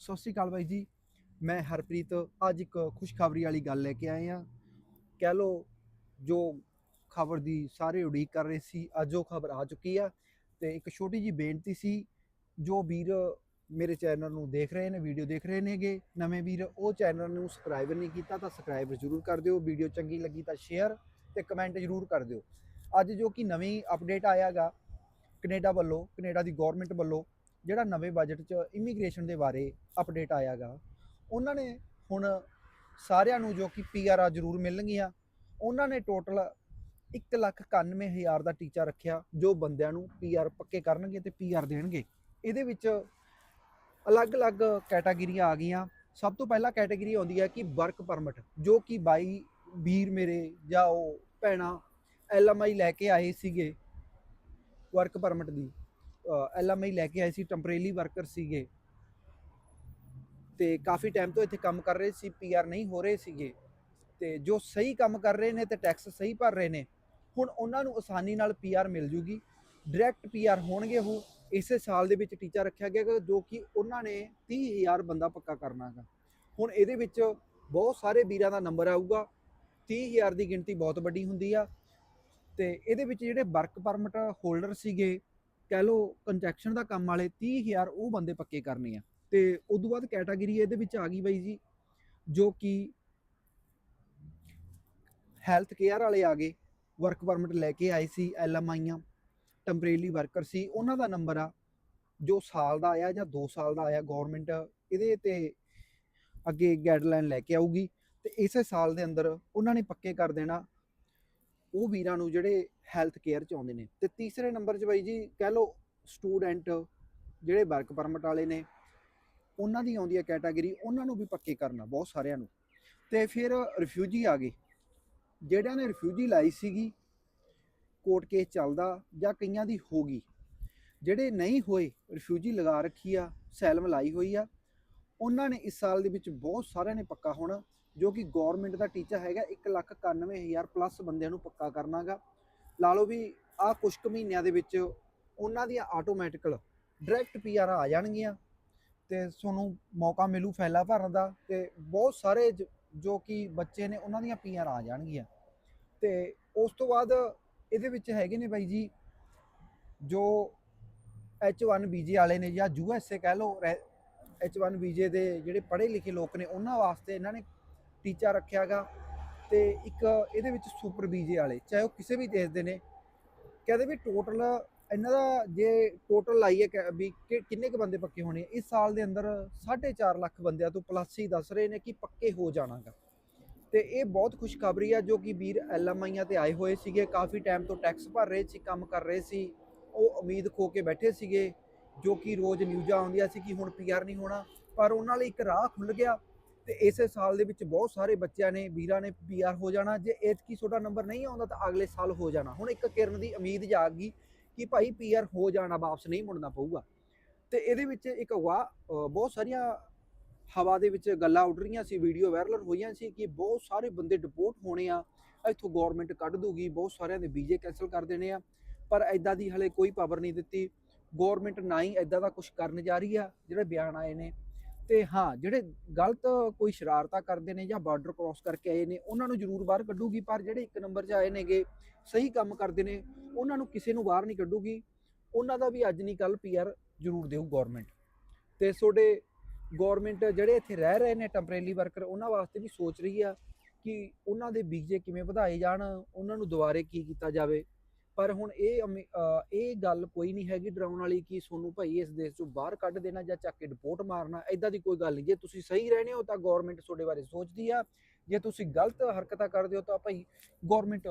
ਸਤਿ ਸ਼੍ਰੀ ਅਕਾਲ ਬਾਈ ਜੀ। ਮੈਂ ਹਰਪ੍ਰੀਤ, ਅੱਜ ਇੱਕ ਖੁਸ਼ਖਬਰੀ ਵਾਲੀ ਗੱਲ ਲੈ ਕੇ ਆਏ ਆ ਕਹਿ ਲੋ ਜੋ ਖਬਰ ਦੀ ਸਾਰੇ ਉਡੀਕ ਕਰ ਰਹੇ ਸੀ, ਅੱਜ ਉਹ ਖਬਰ ਆ ਚੁੱਕੀ ਆ। ਤੇ ਇੱਕ ਛੋਟੀ ਜੀ ਬੇਨਤੀ ਸੀ, ਜੋ ਵੀਰ ਮੇਰੇ ਚੈਨਲ ਨੂੰ ਦੇਖ ਰਹੇ ਨੇ, ਵੀਡੀਓ ਦੇਖ ਰਹੇ ਨੇਗੇ, ਨਵੇਂ ਵੀਰ, ਉਹ ਚੈਨਲ ਨੂੰ ਸਬਸਕ੍ਰਾਈਬ ਨਹੀਂ ਕੀਤਾ, ਤਾਂ ਸਬਸਕ੍ਰਾਈਬ ਜ਼ਰੂਰ ਕਰ ਦਿਓ। ਵੀਡੀਓ ਚੰਗੀ ਲੱਗੀ ਤਾਂ ਸ਼ੇਅਰ ਤੇ ਕਮੈਂਟ ਜ਼ਰੂਰ ਕਰ ਦਿਓ। ਅੱਜ ਜੋ ਕਿ ਨਵੀਂ ਅਪਡੇਟ ਆਇਆਗਾ, ਕੈਨੇਡਾ ਵੱਲੋਂ, ਕੈਨੇਡਾ ਦੀ ਗਵਰਨਮੈਂਟ ਵੱਲੋਂ ਜਿਹੜਾ ਨਵੇਂ ਬਜਟ 'ਚ ਇਮੀਗ੍ਰੇਸ਼ਨ ਦੇ ਬਾਰੇ ਅਪਡੇਟ ਆਇਆਗਾ, ਉਹਨਾਂ ਨੇ ਹੁਣ ਸਾਰਿਆਂ ਨੂੰ ਜੋ ਕਿ ਪੀਆਰ ਜ਼ਰੂਰ ਮਿਲਣਗੀਆਂ। ਉਹਨਾਂ ਨੇ ਟੋਟਲ 191000 ਦਾ ਟੀਚਾ ਰੱਖਿਆ, ਜੋ ਬੰਦਿਆਂ ਨੂੰ ਪੀਆਰ ਪੱਕੇ ਕਰਨਗੇ ਤੇ ਪੀਆਰ ਦੇਣਗੇ। ਇਹਦੇ ਵਿੱਚ ਅਲੱਗ-ਅਲੱਗ ਕੈਟਾਗਰੀਆਂ ਆ ਗਈਆਂ। ਸਭ ਤੋਂ ਪਹਿਲਾਂ ਕੈਟਾਗਰੀ ਆਉਂਦੀ ਹੈ ਕਿ ਵਰਕ ਪਰਮਿਟ ਜੋ ਕਿ ਬਾਈ ਵੀਰ ਮੇਰੇ ਜਾਂ ਉਹ ਭੈਣਾ ਐਲਐਮਆਈ ਲੈ ਕੇ ਆਏ ਸੀਗੇ ਵਰਕ ਪਰਮਿਟ ਦੀ। ਐਲਐਮਆਈ ਲੈ ਕੇ ਆਏ ਸੀ ਟੈਂਪਰੇਰੀ ਵਰਕਰ ਸੀਗੇ। ਤੇ ਕਾਫੀ ਟਾਈਮ ਤੋਂ ਇੱਥੇ ਕੰਮ ਕਰ ਰਹੇ ਸੀ ਪੀਆਰ ਨਹੀਂ ਹੋ ਰਹੇ ਸੀਗੇ। ਤੇ ਜੋ ਸਹੀ ਕੰਮ ਕਰ ਰਹੇ ਨੇ ਤੇ ਟੈਕਸ ਸਹੀ ਭਰ ਰਹੇ ਨੇ, ਹੁਣ ਉਹਨਾਂ ਨੂੰ ਆਸਾਨੀ ਨਾਲ ਪੀਆਰ ਮਿਲ ਜੂਗੀ। ਡਾਇਰੈਕਟ ਪੀਆਰ ਹੋਣਗੇ ਉਹ, ਇਸੇ ਸਾਲ ਦੇ ਵਿੱਚ ਟੀਚਾ ਰੱਖਿਆ ਗਿਆ ਜੋ ਕਿ ਉਹਨਾਂ ਨੇ 30000 ਬੰਦਾ ਪੱਕਾ ਕਰਨਾ ਹੈਗਾ। ਹੁਣ ਇਹਦੇ ਵਿੱਚ ਬਹੁਤ ਸਾਰੇ ਵੀਰਾਂ ਦਾ ਨੰਬਰ ਆਊਗਾ 30000 ਦੀ ਗਿਣਤੀ ਬਹੁਤ ਵੱਡੀ ਹੁੰਦੀ ਆ। ਤੇ ਇਹਦੇ ਵਿੱਚ ਜਿਹੜੇ ਵਰਕ ਪਰਮਿਟ ਹੋਲਡਰ ਸੀਗੇ ਕਹਿ ਲਓ ਕੰਜੈਕਸ਼ਨ ਦਾ ਕੰਮ ਵਾਲੇ 30000 ਉਹ ਬੰਦੇ ਪੱਕੇ ਕਰਨੇ ਆ। ਤੇ ਤੋਂ ਬਾਅਦ ਕੈਟਾਗਰੀ ਇਹਦੇ ਵਿੱਚ ਆ ਗਈ ਬਾਈ ਜੀ, ਜੋ ਕਿ ਹੈਲਥ ਕੇਅਰ ਵਾਲੇ ਆ ਗਏ। ਵਰਕ ਪਰਮਿਟ ਲੈ ਕੇ ਆਏ ਸੀ ਐਲਐਮਆਈਆਂ ਟੈਂਪਰੇਰੀ ਵਰਕਰ ਸੀ। ਉਹਨਾਂ ਦਾ ਨੰਬਰ ਆ, ਜੋ ਸਾਲ ਦਾ ਆਇਆ ਜਾਂ 2 ਸਾਲ ਦਾ ਆਇਆ ਗਵਰਨਮੈਂਟ ਇਹਦੇ ਤੇ ਅੱਗੇ ਗਾਈਡਲਾਈਨ ਲੈ ਕੇ ਆਊਗੀ। ਤੇ ਇਸੇ ਸਾਲ ਦੇ ਅੰਦਰ ਉਹਨਾਂ ਨੇ ਪੱਕੇ ਕਰ ਦੇਣਾ। ਉਹ ਵੀਰਾਂ ਨੂੰ ਜਿਹੜੇ ਹੈਲਥ ਕੇਅਰ ਚ ਆਉਂਦੇ ਨੇ। ਤੇ ਤੀਸਰੇ ਨੰਬਰ 'ਚ ਬਾਈ ਜੀ ਕਹਿ ਲਓ ਸਟੂਡੈਂਟ ਜਿਹੜੇ ਵਰਕ ਪਰਮਿਟ ਵਾਲੇ ਨੇ, ਉਹਨਾਂ ਦੀ ਆਉਂਦੀ ਹੈ ਕੈਟਾਗਰੀ ਉਹਨਾਂ ਨੂੰ ਵੀ ਪੱਕੇ ਕਰਨਾ ਬਹੁਤ ਸਾਰਿਆਂ ਨੂੰ। ਤੇ ਫਿਰ ਰਿਫਿਊਜੀ ਆ ਗਏ। ਜਿਹੜਿਆਂ ਨੇ ਰਿਫਿਊਜੀ ਲਾਈ ਸੀਗੀ ਕੋਰਟ ਕੇਸ ਚੱਲਦਾ ਜਾਂ ਕਈਆਂ ਦੀ ਹੋ ਗਈ, ਜਿਹੜੇ ਨਹੀਂ ਹੋਏ ਰਿਫਿਊਜੀ ਲਗਾ ਰੱਖੀ ਆ, ਸੈਲਮ ਲਾਈ ਹੋਈ ਆ, ਉਹਨਾਂ ਨੇ ਇਸ ਸਾਲ ਦੇ ਵਿੱਚ ਬਹੁਤ ਸਾਰਿਆਂ ਨੇ ਪੱਕਾ ਹੋਣਾ। ਜੋ ਕਿ ਗਵਰਨਮੈਂਟ ਦਾ ਟੀਚਾ ਹੈਗਾ 191000 ਪਲੱਸ ਬੰਦਿਆਂ ਨੂੰ ਪੱਕਾ ਕਰਨਾਗਾ। ਲਾ ਲਓ ਵੀ ਆ ਕੁਝ ਕੁ ਮਹੀਨਿਆਂ ਦੇ ਵਿੱਚ ਉਹਨਾਂ ਦੀਆਂ ਆਟੋਮੈਟਿਕਲ ਡਾਇਰੈਕਟ ਪੀਆਰ ਆ ਜਾਣਗੀਆਂ ਤੇ ਤੁਹਾਨੂੰ ਮੌਕਾ ਮਿਲੂ ਫੈਲਾ ਭਰਨ ਦਾ ਤੇ ਬਹੁਤ ਸਾਰੇ ਜ- ਜੋ ਕਿ ਬੱਚੇ ਨੇ ਉਹਨਾਂ ਦੀਆਂ ਪੀਆਰ ਆ ਜਾਣਗੀਆਂ। ਤੇ ਉਸ ਤੋਂ ਬਾਅਦ ਇਹਦੇ ਵਿੱਚ ਹੈਗੇ ਨੇ ਬਾਈ ਜੀ ਜੋ H1 ਵੀਜ਼ੇ ਵਾਲੇ ਨੇ ਜਾਂ ਯੂਐਸਏ ਕਹਿ ਲਓ H1 ਵੀਜ਼ੇ ਦੇ ਜਿਹੜੇ ਪੜ੍ਹੇ ਲਿਖੇ ਲੋਕ ਨੇ, ਉਹਨਾਂ ਵਾਸਤੇ ਇਹਨਾਂ ਨੇ ਟੀਚਾ ਰੱਖਿਆਗਾ ਤੇ ਇੱਕ ਇਹਦੇ ਵਿੱਚ ਸੁਪਰ ਵੀਜ਼ੇ ਵਾਲੇ, ਚਾਹੇ ਉਹ ਕਿਸੇ ਵੀ ਦੇਸ਼ ਦੇ ਨੇ, ਕਹਿੰਦੇ ਵੀ ਟੋਟਲ ਇਹਨਾਂ ਦਾ ਜੇ ਟੋਟਲ ਲਾਈਏ ਕਿ- ਵੀ ਕਿ- ਕਿੰਨੇ ਕ ਬੰਦੇ ਪੱਕੇ ਹੋਣੇ, ਇਸ ਸਾਲ ਦੇ ਅੰਦਰ 4.5 ਲੱਖ ਬੰਦਿਆਂ ਤੋਂ ਪਲੱਸ ਹੀ ਦੱਸ ਰਹੇ ਨੇ ਕਿ ਪੱਕੇ ਹੋ ਜਾਣਾਗਾ। ਤੇ ਇਹ ਬਹੁਤ ਖੁਸ਼ਖਬਰੀ ਆ ਜੋ ਕਿ ਵੀਰ ਐਲਐਮਆਈਆਂ ਤੇ ਆਏ ਹੋਏ ਸੀਗੇ, ਕਾਫੀ ਟਾਈਮ ਤੋਂ ਟੈਕਸ ਭਰ ਰਹੇ ਸੀ, ਕੰਮ ਕਰ ਰਹੇ ਸੀ, ਉਹ ਉਮੀਦ ਖੋ ਕੇ ਬੈਠੇ ਸੀਗੇ, ਜੋ ਕਿ ਰੋਜ਼ ਨਿਊਜ਼ਾਂ ਆਉਂਦੀਆਂ ਸੀ ਕਿ ਹੁਣ ਪੀਆਰ ਨਹੀਂ ਹੋਣਾ, ਪਰ ਉਹਨਾਂ ਲਈ ਇੱਕ ਰਾਹ ਖੁੱਲ ਗਿਆ। ਤੇ ਇਸੇ ਸਾਲ ਦੇ ਵਿੱਚ ਬਹੁਤ ਸਾਰੇ ਬੱਚਿਆਂ ਨੇ, ਵੀਰਾਂ ਨੇ ਪੀਆਰ ਹੋ ਜਾਣਾ, ਜੇ ਐਤਕੀ ਤੁਹਾਡਾ ਨੰਬਰ ਨਹੀਂ ਆਉਂਦਾ ਤਾਂ ਅਗਲੇ ਸਾਲ ਹੋ ਜਾਣਾ। ਹੁਣ ਇੱਕ ਕਿਰਨ ਦੀ ਉਮੀਦ ਜਾਗ ਗਈ ਕਿ ਭਾਈ ਪੀਆਰ ਹੋ ਜਾਣਾ, ਵਾਪਸ ਨਹੀਂ ਮੁੜਨਾ ਪਊਗਾ। ਤੇ ਇਹਦੇ ਵਿੱਚ ਇੱਕ ਵਾ ਬਹੁਤ ਸਾਰੀਆਂ ਹਵਾ ਦੇ ਵਿੱਚ ਗੱਲਾਂ ਉੱਡ ਰਹੀਆਂ ਸੀ ਵੀਡੀਓ ਵਾਇਰਲ ਹੋਈਆਂ ਸੀ ਕਿ ਬਹੁਤ ਸਾਰੇ ਬੰਦੇ ਡਿਪੋਰਟ ਹੋਣੇ ਆ, ਇੱਥੋਂ ਗਵਰਨਮੈਂਟ ਕੱਢ ਦੂਗੀ, ਬਹੁਤ ਸਾਰਿਆਂ ਦੇ ਵੀਜ਼ੇ ਕੈਨਸਲ ਕਰ ਦੇਣੇ ਆ, ਪਰ ਐਦਾਂ ਦੀ ਹਲੇ ਕੋਈ ਪਾਵਰ ਨਹੀਂ ਦਿੱਤੀ। ਗਵਰਨਮੈਂਟ ਨਾ ਹੀ ਐਦਾਂ ਦਾ ਕੁਝ ਕਰਨ ਜਾ ਰਹੀ ਆ, ਜਿਹੜੇ ਬਿਆਨ ਆਏ ਨੇ। ਤੇ ਹਾਂ, ਜਿਹੜੇ ਗਲਤ ਕੋਈ ਸ਼ਰਾਰਤਾਂ ਕਰਦੇ ਨੇ ਜਾਂ ਬਾਰਡਰ ਕ੍ਰਾਸ ਕਰਕੇ ਆਏ ਨੇ, ਉਹਨਾਂ ਨੂੰ ਜ਼ਰੂਰ ਬਾਹਰ ਕੱਢੂਗੀ, ਪਰ ਜਿਹੜੇ ਇੱਕ ਨੰਬਰ 'ਚ ਆਏ ਨੇਗੇ, ਸਹੀ ਕੰਮ ਕਰਦੇ ਨੇ, ਉਹਨਾਂ ਨੂੰ ਕਿਸੇ ਨੂੰ ਬਾਹਰ ਨਹੀਂ ਕੱਢੂਗੀ। ਉਹਨਾਂ ਦਾ ਵੀ ਅੱਜ ਨਹੀਂ ਕੱਲ ਪੀਆਰ ਜ਼ਰੂਰ ਦੇਊ ਗਵਰਨਮੈਂਟ ਤੇ ਤੁਹਾਡੇ ਗਵਰਨਮੈਂਟ ਜਿਹੜੇ ਇੱਥੇ ਰਹਿ ਰਹੇ ਨੇ ਟੈਂਪਰੇਰੀ ਵਰਕਰ ਉਹਨਾਂ ਵਾਸਤੇ ਵੀ ਸੋਚ ਰਹੀ ਆ ਕਿ ਉਹਨਾਂ ਦੇ ਵੀਜ਼ੇ ਕਿਵੇਂ ਵਧਾਏ ਜਾਣ, ਉਹਨਾਂ ਨੂੰ ਦੁਬਾਰੇ ਕੀ ਕੀਤਾ ਜਾਵੇ। ਪਰ ਹੁਣ ਇਹ ਅਮੀ- ਅਹ ਇਹ ਗੱਲ ਕੋਈ ਨਹੀਂ ਹੈਗੀ ਡਰਾਉਣ ਵਾਲੀ ਕਿ ਤੁਹਾਨੂੰ ਭਾਈ ਇਸ ਦੇਸ਼ ਚੋਂ ਬਾਹਰ ਕੱਢ ਦੇਣਾ ਜਾਂ ਚੱਕ ਕੇ ਡਿਪੋਰਟ ਮਾਰਨਾ ਐਦਾਂ ਦੀ ਕੋਈ ਗੱਲ ਨਹੀਂ। ਜੇ ਤੁਸੀਂ ਸਹੀ ਰਹਿਣੇ ਹੋ ਤਾਂ ਗਵਰਨਮੈਂਟ ਤੁਹਾਡੇ ਬਾਰੇ ਸੋਚਦੀ ਆ। ਜੇ ਤੁਸੀਂ ਗਲਤ ਹਰਕਤਾਂ ਕਰਦੇ ਹੋ ਤਾਂ ਭਾਈ ਗਵਰਨਮੈਂਟ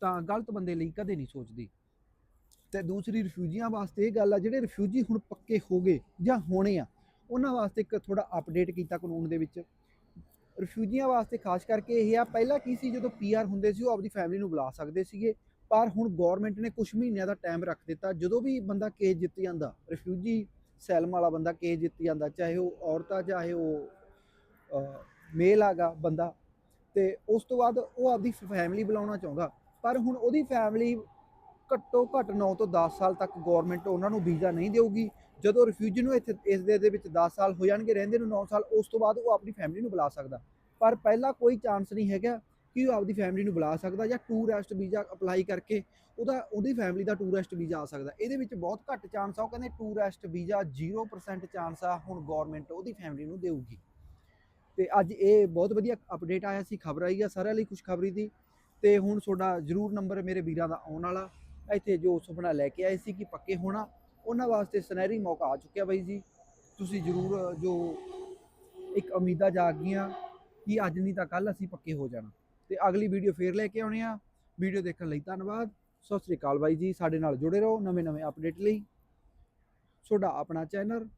ਤਾਂ ਗਲਤ ਬੰਦੇ ਲਈ ਕਦੇ ਨਹੀਂ ਸੋਚਦੀ। ਤੇ ਦੂਸਰੀ ਰਿਫਿਊਜੀਆਂ ਵਾਸਤੇ ਇਹ ਗੱਲ ਆ, ਜਿਹੜੇ ਰਿਫਿਊਜੀ ਹੁਣ ਪੱਕੇ ਹੋ ਗਏ ਜਾਂ ਹੋਣੇ ਆ, ਉਹਨਾਂ ਵਾਸਤੇ ਇੱਕ ਥੋੜਾ ਅਪਡੇਟ ਕੀਤਾ ਕਾਨੂੰਨ ਦੇ ਵਿੱਚ। ਰਿਫਿਊਜੀਆਂ ਵਾਸਤੇ ਖਾਸ ਕਰਕੇ ਇਹ ਆ, ਪਹਿਲਾਂ ਕੀ ਸੀ ਜਦੋਂ ਪੀਆਰ ਹੁੰਦੇ ਸੀ, ਉਹ ਆਪਣੀ ਫੈਮਿਲੀ ਨੂੰ ਬੁਲਾ ਸਕਦੇ ਸੀਗੇ। ਪਰ ਹੁਣ ਗਵਰਨਮੈਂਟ ਨੇ ਕੁਝ ਮਹੀਨਿਆਂ ਦਾ ਟਾਈਮ ਰੱਖ ਦਿੱਤਾ। ਜਦੋਂ ਵੀ ਬੰਦਾ ਕੇਸ ਜਿੱਤ ਜਾਂਦਾ ਰਿਫਿਊਜੀ ਸੈਲਮ ਵਾਲਾ ਬੰਦਾ ਕੇਸ ਜਿੱਤ ਜਾਂਦਾ, ਚਾਹੇ ਉਹ ਔਰਤ ਆ ਚਾਹੇ ਉਹ ਮੇਲ ਆਗਾ ਬੰਦਾ, ਤੇ ਉਸ ਤੋਂ ਬਾਅਦ ਉਹ ਆਪਦੀ ਫੈਮਿਲੀ ਬੁਲਾਉਣਾ ਚਾਹੁੰਦਾ। ਪਰ ਹੁਣ ਉਹਦੀ ਫੈਮਿਲੀ ਘੱਟੋ ਘੱਟ 9 ਤੋਂ 10 ਸਾਲ ਤੱਕ ਗਵਰਨਮੈਂਟ ਉਹਨਾਂ ਨੂੰ ਵੀਜ਼ਾ ਨਹੀਂ ਦੇਊਗੀ। ਜਦੋਂ ਰਿਫਿਊਜੀ ਨੂੰ ਇੱਥੇ, ਇਸ ਦੇ ਦੇ ਵਿੱਚ 10 ਸਾਲ ਹੋ ਜਾਣਗੇ, ਰਹਿੰਦੇ ਨੂੰ 9 ਸਾਲ, ਉਸ ਤੋਂ ਬਾਅਦ ਉਹ ਆਪਣੀ ਫੈਮਿਲੀ ਨੂੰ ਬੁਲਾ ਸਕਦਾ। ਪਰ ਪਹਿਲਾਂ ਕੋਈ ਚਾਂਸ ਨਹੀਂ ਹੈਗਾ। ਕਿ ਉਹ ਆਪਦੀ ਫੈਮਿਲੀ ਨੂੰ ਬੁਲਾ ਸਕਦਾ ਜਾਂ ਟੂਰਿਸਟ ਵੀਜ਼ਾ ਅਪਲਾਈ ਕਰਕੇ ਉਹਦਾ, ਉਹਦੀ ਫੈਮਿਲੀ ਦਾ ਟੂਰਿਸਟ ਵੀਜ਼ਾ ਆ ਸਕਦਾ। ਇਹਦੇ ਵਿੱਚ ਬਹੁਤ ਘੱਟ ਚਾਂਸ ਆ, ਉਹ ਕਹਿੰਦੇ ਟੂਰਿਸਟ ਵੀਜ਼ਾ 0% ਚਾਂਸ ਆ, ਹੁਣ ਗਵਰਨਮੈਂਟ ਉਹਦੀ ਫੈਮਿਲੀ ਨੂੰ ਦੇਊਗੀ। ਤੇ ਅੱਜ ਇਹ ਬਹੁਤ ਵਧੀਆ ਅਪਡੇਟ ਆਇਆ ਸੀ, ਖਬਰ ਆਈ ਆ ਸਾਰਿਆਂ ਲਈ ਖੁਸ਼ਖਬਰੀ ਦੀ। ਤੇ ਹੁਣ ਤੁਹਾਡਾ ਜ਼ਰੂਰ ਨੰਬਰ ਮੇਰੇ ਵੀਰਾਂ ਦਾ ਆਉਣ ਵਾਲਾ। ਇੱਥੇ ਜੋ ਸੁਪਨਾ ਲੈ ਕੇ ਆਏ ਸੀ ਕਿ ਪੱਕੇ ਹੋਣਾ, ਉਹਨਾਂ ਵਾਸਤੇ ਸੁਨਹਿਰੀ ਮੌਕਾ ਆ ਚੁੱਕਿਆ ਬਾਈ ਜੀ। ਤੁਸੀਂ ਜ਼ਰੂਰ ਜੋ ਇੱਕ ਉਮੀਦਾਂ ਜਾਗ ਗਈਆਂ ਕਿ ਅੱਜ ਨਹੀਂ ਤਾਂ ਕੱਲ ਅਸੀਂ ਪੱਕੇ ਹੋ ਜਾਣਾ। ਤੇ ਅਗਲੀ ਵੀਡੀਓ ਫੇਰ ਲੈ ਕੇ ਆਉਣੇ ਆ। ਵੀਡੀਓ ਦੇਖਣ ਲਈ ਧੰਨਵਾਦ। ਸਤਿ ਸ੍ਰੀ ਅਕਾਲ ਬਾਈ ਜੀ, ਸਾਡੇ ਨਾਲ ਜੁੜੇ ਰਹੋ ਨਵੇਂ ਨਵੇਂ ਅਪਡੇਟ ਲਈ। ਤੁਹਾਡਾ ਆਪਣਾ ਚੈਨਲ